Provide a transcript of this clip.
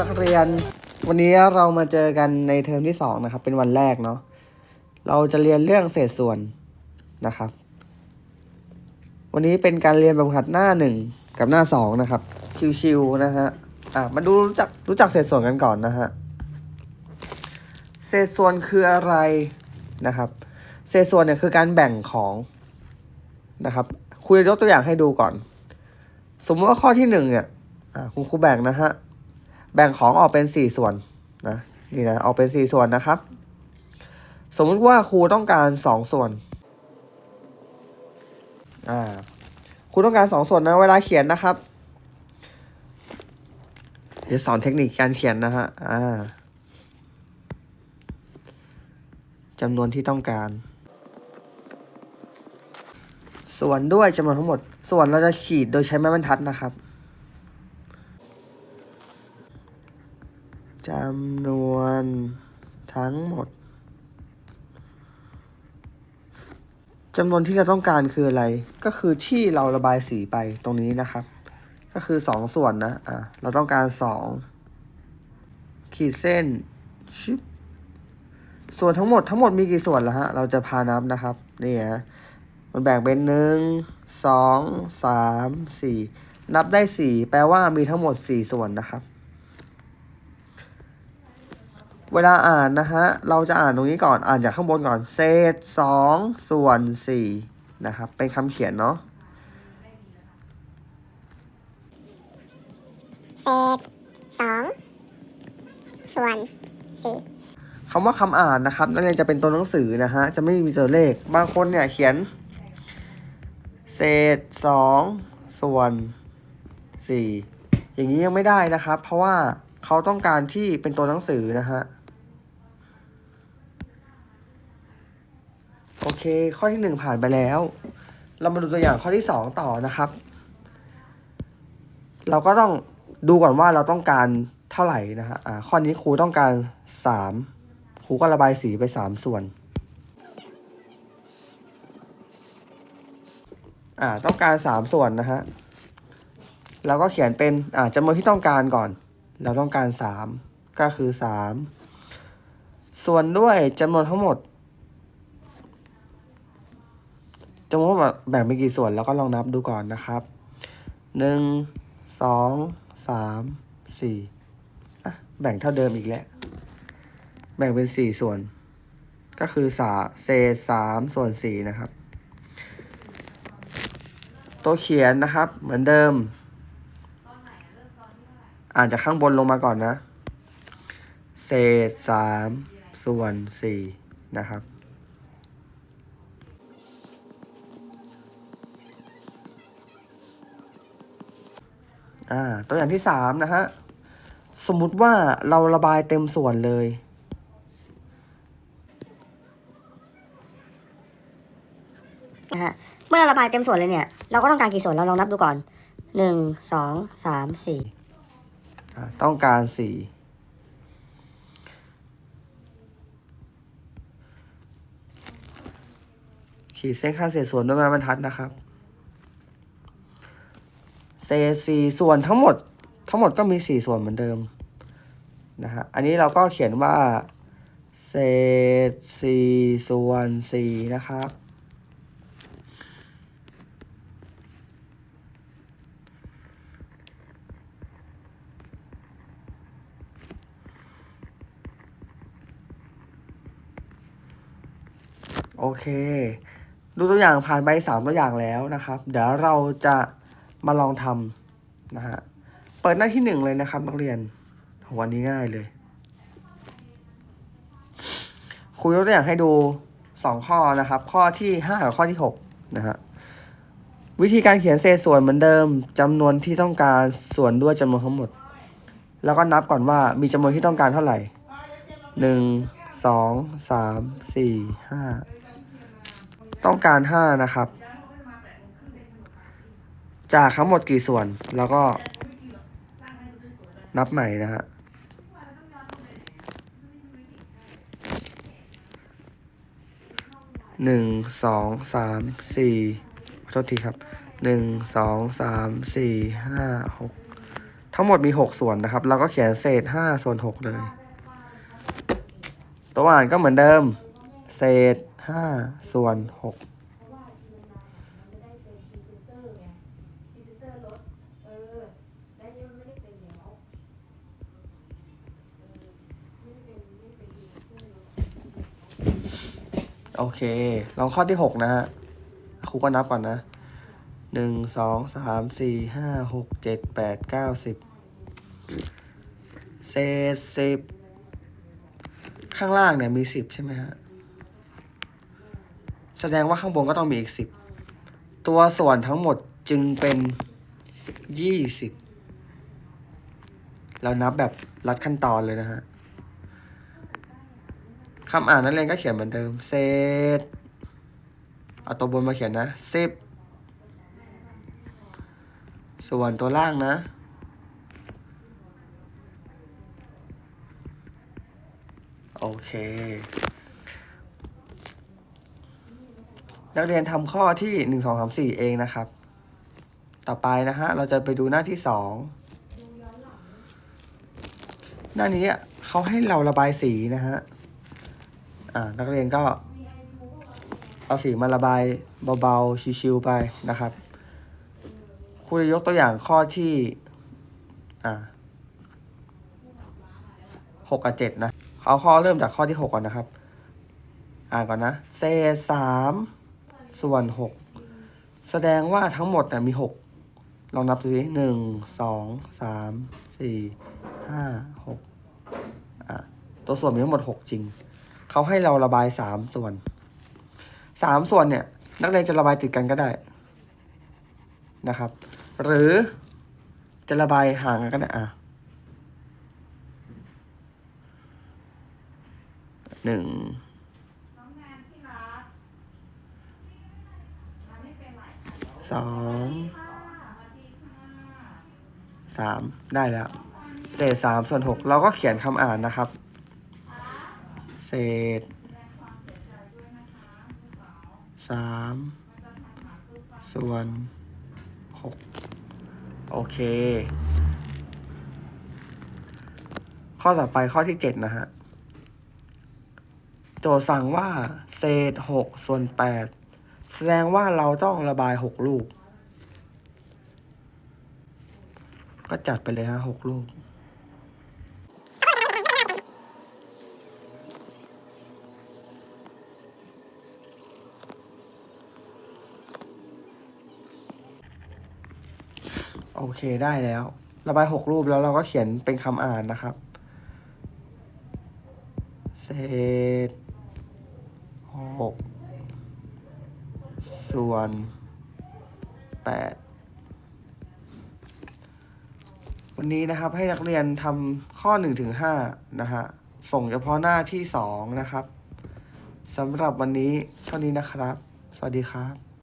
นักเรียน วันนี้เรามาเจอกันในเทอมที่สองนะครับ เป็นวันแรกเนาะเราจะเรียนเรื่องเศษส่วนนะครับ วันนี้เป็นการเรียนแบบหัดหน้าหนึ่งกับหน้าสองนะครับ ชิวๆนะฮะอะมาดูรู้จักรู้จักเศษส่วนกันก่อนนะฮะเศษส่วนคืออะไรนะครับ เศษส่วนเนี่ยคือการแบ่งของนะครับคุยยกตัวอย่างให้ดูก่อน สมมติว่าข้อที่หนึ่งเนี่ยอ่าคุณครูแบ่งนะฮะ แบ่งของออกเป็นสี่ส่วนนะนี่นะออกเป็นสี่ส่วนนะครับ สมมุติว่าครูต้องการสองส่วนอ่าครูต้องการสองส่วนนะเวลาเขียนนะครับเดี๋ยวสอนเทคนิคการเขียนนะฮะอ่าจำนวนที่ต้องการ ส่วนด้วยจำนวนทั้งหมด ส่วนเราจะขีดโดยใช้ไม้บรรทัดนะครับ จำนวนทั้งหมดจำนวนที่เราต้องการคืออะไร ก็คือที่เราระบายสีไปตรงนี้นะครับ ก็คือสองส่วนนะ อะ เราต้องการสองขีดเส้นชึบส่วนทั้งหมดทั้งหมดมีกี่ส่วนละฮะ เราจะพานับนะครับ นี่ฮะ มันแบ่งเป็นหนึ่งสองสามสี่ นับได้สี่แปลว่ามีทั้งหมดสี่ส่วนนะครับ เวลาอ่านนะฮะ เราจะอ่านตรงนี้ก่อน อ่านจากข้างบนก่อน เศษสองส่วนสี่นะครับ เป็นคำเขียนเนาะ เศษสองส่วนสี่คำว่าคำอ่านนะครับ นั่นเองจะเป็นตัวหนังสือนะฮะ จะไม่มีตัวเลข บางคนเนี่ยเขียน เศษสองส่วนสี่อย่างนี้ยังไม่ได้นะครับ เพราะว่าเขาต้องการที่เป็นตัวหนังสือนะฮะ โอ เค ข้อที่หนึ่งผ่านไปแล้ว เรามาดูตัวอย่างข้อที่สองต่อนะครับ เราก็ต้องดูก่อนว่าเราต้องการเท่าไหร่นะฮะข้อนี้ครูต้องการสามครูก็ระบายสีไปสามส่วนอ่าต้องการสามส่วนนะฮะเราก็เขียนเป็นอ่าจำนวนที่ต้องการก่อน เราต้องการสามก็คือสามส่วนด้วยจำนวนทั้งหมด จำนวนทั้งหมดแบ่งเป็นกี่ส่วนเราก็ลองนับดูก่อนนะครับหนึ่งสองสามสี่อะแบ่งเท่าเดิมอีกแล้ว แบ่งเป็นสี่ส่วน ก็คือสาเศษสามส่วนสี่นะครับ ตัวเขียนนะครับ เหมือนเดิม อ่านจากข้างบนลงมาก่อนนะ เศษสามส่วนสี่นะครับ อ่าตัวอย่างที่สามนะฮะ สมมุติว่าเราระบายเต็มส่วนเลย นะฮะ เมื่อเราระบายเต็มส่วนเลยเนี่ย เราก็ต้องการกี่ส่วนเราลองนับดูก่อนหนึ่งสองสามสี่อ่าต้องการสี่ขีดเส้นค่าเศษส่วนด้วยไม้บรรทัดนะครับ เศษสี่ส่วนทั้งหมดทั้งหมดก็มีสี่ส่วนเหมือนเดิมนะฮะอันนี้เราก็เขียนว่าเศษสี่ส่วนสี่นะครับโอเค ดูตัวอย่างผ่านไปสามตัวอย่างแล้วนะครับ เดี๋ยวเราจะ มาลองทำนะฮะ เปิดหน้าที่หนึ่งเลยนะครับ นักเรียนหวันนี้ง่ายเลยครูยกตัวอย่างให้ดูสองข้อนะครับ ข้อที่ห้ากับข้อที่หกนะฮะวิธีการเขียนเศษส่วนเหมือนเดิมจำนวนที่ต้องการส่วนด้วยจำนวนทั้งหมด แล้วก็นับก่อนว่ามีจำนวนที่ต้องการเท่าไหร่หนึ่งสองสามสี่ห้าต้องการห้านะครับ จากทั้งหมดกี่ส่วน แล้วก็นับใหม่นะฮะหนึ่งสองสามสี่ขอโทษทีครับหนึ่งสองสามสี่ห้าหกทั้งหมดมีหกส่วนนะครับ เราก็เขียนเศษห้าส่วนหกเลย ตัวอ่านก็เหมือนเดิม เศษห้าส่วนหก โอเค ลองข้อที่หกนะฮะครูก็นับก่อนนะหนึ่งสองสามสี่ห้าหกเจ็ดแปดเก้าสิบเศษสิบข้างล่างเนี่ยมีสิบใช่ไหมฮะ แสดงว่าข้างบนก็ต้องมีอีกสิบตัวส่วนทั้งหมดจึงเป็นยี่สิบเรานับแบบรัดขั้นตอนเลยนะฮะ คำอ่านนักเรียนก็เขียนเหมือนเดิมเศษเอาตัวบนมาเขียนนะสิบส่วนตัวล่างนะ โอเค นักเรียนทำข้อที่หนึ่งสองสามสี่เองนะครับ ต่อไปนะฮะ เราจะไปดูหน้าที่สองหน้านี้เขาให้เราระบายสีนะฮะ นักเรียนก็เอาสีมาระบายเบาๆ ชิวๆไปนะครับครูจะยกตัวอย่างข้อที่หกกับเจ็ดนะ เอาข้อเริ่มจากข้อที่หกก่อนนะครับ อ่านก่อนนะ เศษสามส่วนหกแสดงว่าทั้งหมดนี่ยมีหกลองนับดูสิหนึ่งสองสามสี่ห้าหกอะตัวส่วนมีทั้งหมดหกจริง เขาให้เราระบายสามส่วนสามส่วนเนี่ย นักเรียนจะระบายติดกันก็ได้นะครับ หรือจะระบายห่างกันก็ได้อะหนึ่งสองสามได้แล้ว เศษสามส่วนหกเราก็เขียนคำอ่านนะครับ เศษสามส่วนหกโอเค ข้อต่อไปข้อที่เจ็ดนะฮะ โจทย์สั่งว่าเศษหกส่วนแปดแสดงว่าเราต้องระบายหกลูก ก็จัดไปเลยฮะหกลูก โอเคได้แล้ว ระบายหกรูปแล้วเราก็เขียนเป็นคำอ่านนะครับ เศษหกส่วนแปดวันนี้นะครับให้นักเรียนทำข้อหนึ่งถึงห้านะฮะ ส่งเฉพาะหน้าที่สองนะครับสำหรับวันนี้เท่านี้นะครับ สวัสดีครับ